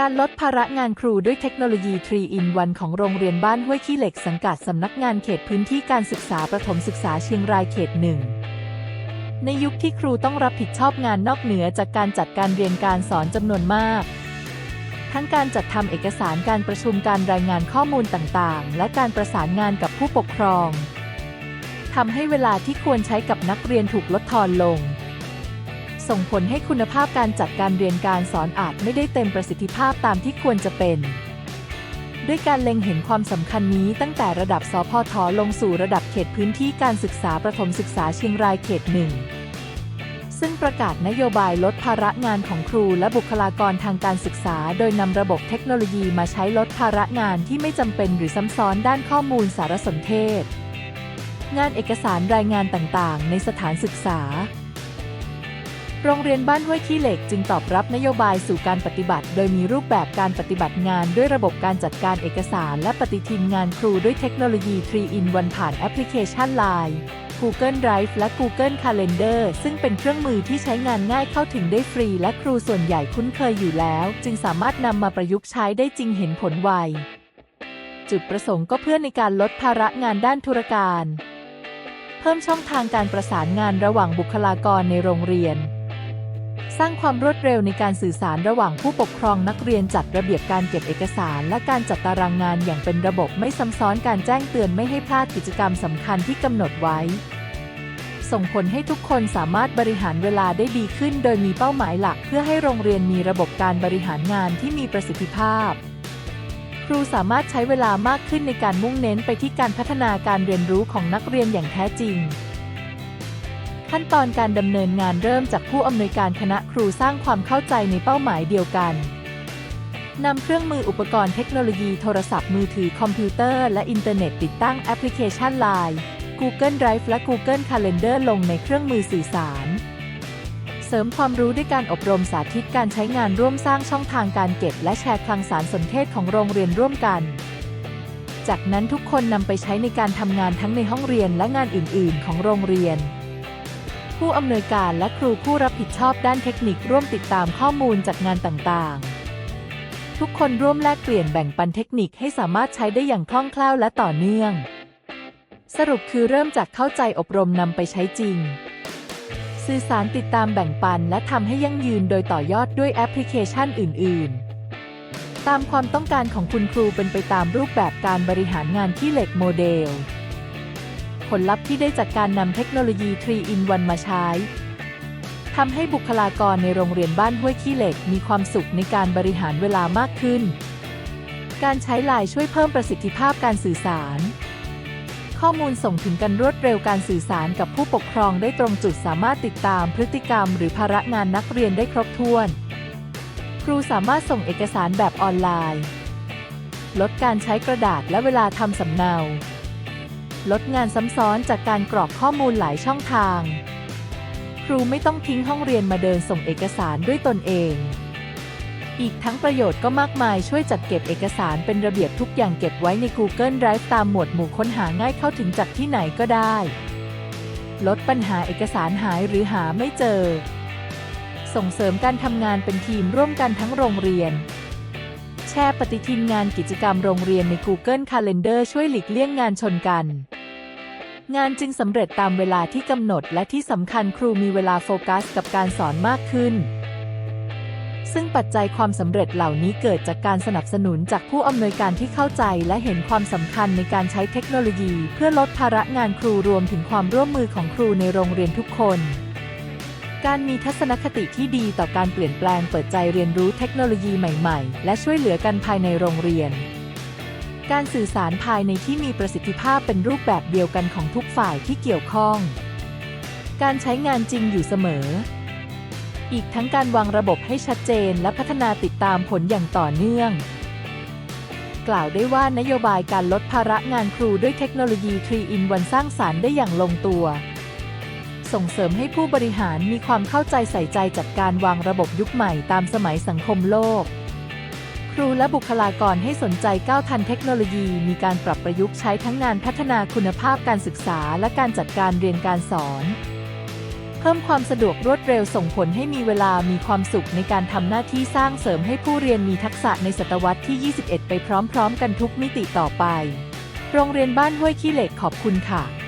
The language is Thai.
การลดภาระงานครูด้วยเทคโนโลยี 3 in 1 ของโรงเรียนบ้านห้วยขี้เหล็กสังกัดสำนักงานเขตพื้นที่การศึกษาประถมศึกษาเชียงรายเขตหนึ่งในยุคที่ครูต้องรับผิดชอบงานนอกเหนือจากการจัดการเรียนการสอนจำนวนมาก ทั้งการจัดทำเอกสารการประชุมการรายงานข้อมูลต่างๆ และการประสานงานกับผู้ปกครองทำให้เวลาที่ควรใช้กับนักเรียนถูกลดทอนลง ส่งผลให้คุณภาพการจัดการเรียนการสอนอาจไม่ได้เต็มประสิทธิภาพตามที่ควรจะเป็น ด้วยการเล็งเห็นความสำคัญนี้ตั้งแต่ระดับสพทลงสู่ระดับเขตพื้นที่การศึกษาประถมศึกษาเชียงรายเขตหนึ่งซึ่งประกาศนโยบายลดภาระงานของครูและบุคลากรทางการศึกษา โดยนำระบบเทคโนโลยีมาใช้ลดภาระงานที่ไม่จำเป็นหรือซ้ำซ้อนด้านข้อมูลสารสนเทศ งานเอกสารรายงานต่างๆ ในสถานศึกษา โรงเรียนบ้านห้วยขี้เหล็กจึงตอบรับนโยบายสู่การปฏิบัติ โดยมีรูปแบบการปฏิบัติงานด้วยระบบการจัดการเอกสาร และปฏิทินงานครูด้วยเทคโนโลยี 3 in 1 ผ่านแอปพลิเคชัน Line Google Drive และ Google Calendar ซึ่งเป็นเครื่องมือที่ใช้งานง่ายเข้าถึงได้ฟรี และครูส่วนใหญ่คุ้นเคยอยู่แล้ว จึงสามารถนำมาประยุกต์ใช้ได้จริงเห็นผลไว จุดประสงค์ก็เพื่อในการลดภาระงานด้านธุรการ เพิ่มช่องทางการประสานงานระหว่างบุคลากรในโรงเรียน สร้างความรวดเร็วในการสื่อสารระหว่างผู้ปกครองนักเรียนจัดระเบียบการเก็บเอกสาร และการจัดตารางงานอย่างเป็นระบบไม่ซ้ำซ้อนการแจ้งเตือนไม่ให้พลาดกิจกรรมสำคัญที่กำหนดไว้ ส่งผลให้ทุกคนสามารถบริหารเวลาได้ดีขึ้น โดยมีเป้าหมายหลัก เพื่อให้โรงเรียนมีระบบการบริหารงานที่มีประสิทธิภาพ ครูสามารถใช้เวลามากขึ้นในการมุ่งเน้นไปที่การพัฒนาการเรียนรู้ของนักเรียนอย่างแท้จริง ขั้นตอนการดำเนินงานเริ่มจากผู้อำนวยการคณะครูสร้างความเข้าใจในเป้าหมายเดียวกันนำเครื่องมืออุปกรณ์เทคโนโลยีโทรศัพท์มือถือคอมพิวเตอร์และอินเทอร์เน็ตติดตั้งแอปพลิเคชัน Line Google Drive และ Google Calendar ลงในเครื่องมือสื่อสาร เสริมความรู้ด้วยการอบรมสาธิตการใช้งานร่วมสร้างช่องทางการเก็บ และแชร์คลังสารสนเทศของโรงเรียนร่วมกัน จากนั้นทุกคนนำไปใช้ในการทำงานทั้งในห้องเรียนและงานอื่น ๆ ของโรงเรียน ผู้อำนวยการและครูผู้รับผิดชอบด้านเทคนิคร่วมติดตามข้อมูลจากงานต่างๆ ทุกคนร่วมแลกเปลี่ยนแบ่งปันเทคนิคให้สามารถใช้ได้อย่างคล่องแคล่วและต่อเนื่อง สรุปคือเริ่มจากเข้าใจอบรมนำไปใช้จริง สื่อสารติดตามแบ่งปันและทำให้ยั่งยืนโดยต่อยอดด้วยแอปพลิเคชันอื่น ๆตามความต้องการของคุณครูเป็นไปตามรูปแบบการบริหารงานที่เหล็กโมเดล ผลลัพธ์ที่ได้จากการนำเทคโนโลยี 3 in 1 มาใช้ทำให้บุคลากรในโรงเรียนบ้านห้วยขี้เหล็กมีความสุขในการบริหารเวลามากขึ้น การใช้ไลน์ช่วยเพิ่มประสิทธิภาพการสื่อสาร ข้อมูลส่งถึงกันรวดเร็วการสื่อสารกับผู้ปกครองได้ตรงจุดสามารถติดตามพฤติกรรม หรือภาระงานนักเรียนได้ครบถ้วน ครูสามารถส่งเอกสารแบบออนไลน์ ลดการใช้กระดาษและเวลาทำสำเนา ลดงานซ้ำซ้อนจากการกรอกข้อมูลหลายช่องทาง ครูไม่ต้องทิ้งห้องเรียนมาเดินส่งเอกสารด้วยตนเอง อีกทั้งประโยชน์ก็มากมายช่วยจัดเก็บเอกสารเป็นระเบียบทุกอย่างเก็บไว้ใน Google Drive ตามหมวดหมู่ค้นหาง่ายเข้าถึงจากที่ไหนก็ได้ ลดปัญหาเอกสารหายหรือหาไม่เจอ ส่งเสริมการทำงานเป็นทีมร่วมกันทั้งโรงเรียนแชร์ปฏิทินงานกิจกรรมโรงเรียนใน Google Calendar ช่วยหลีกเลี่ยงงานชนกัน งานจึงสำเร็จตามเวลาที่กำหนด และที่สำคัญครูมีเวลาโฟกัสกับการสอนมากขึ้น ซึ่งปัจจัยความสำเร็จเหล่านี้เกิดจากการสนับสนุนจากผู้อำนวยการที่เข้าใจ และเห็นความสำคัญในการใช้เทคโนโลยี เพื่อลดภาระงานครูรวมถึงความร่วมมือของครูในโรงเรียนทุกคนการมีทัศนคติที่ดีต่อการเปลี่ยนแปลงเปิดใจเรียนรู้เทคโนโลยีใหม่ ๆ และช่วยเหลือกันภายในโรงเรียน การสื่อสารภายในที่มีประสิทธิภาพเป็นรูปแบบเดียวกันของทุกฝ่ายที่เกี่ยวข้อง การใช้งานจริงอยู่เสมอ อีกทั้งการวางระบบให้ชัดเจนและพัฒนาติดตามผลอย่างต่อเนื่อง กล่าวได้ว่านโยบายการลดภาระงานครูด้วยเทคโนโลยี 3 in 1สร้างสารรค์ได้อย่างลงตัว ส่งเสริมให้ผู้บริหารมีความเข้าใจใส่ใจจัดการวางระบบยุคใหม่ตามสมัยสังคมโลก ครูและบุคลากรให้สนใจก้าวทันเทคโนโลยี มีการปรับประยุกต์ใช้ทั้งงานพัฒนาคุณภาพการศึกษาและการจัดการเรียนการสอน เพิ่มความสะดวกรวดเร็วส่งผลให้มีเวลามีความสุขในการทำหน้าที่สร้างเสริมให้ผู้เรียนมีทักษะในศตวรรษที่ 21 ไปพร้อม ๆ กันทุกมิติต่อไป โรงเรียนบ้านห้วยขี้เหล็กขอบคุณค่ะ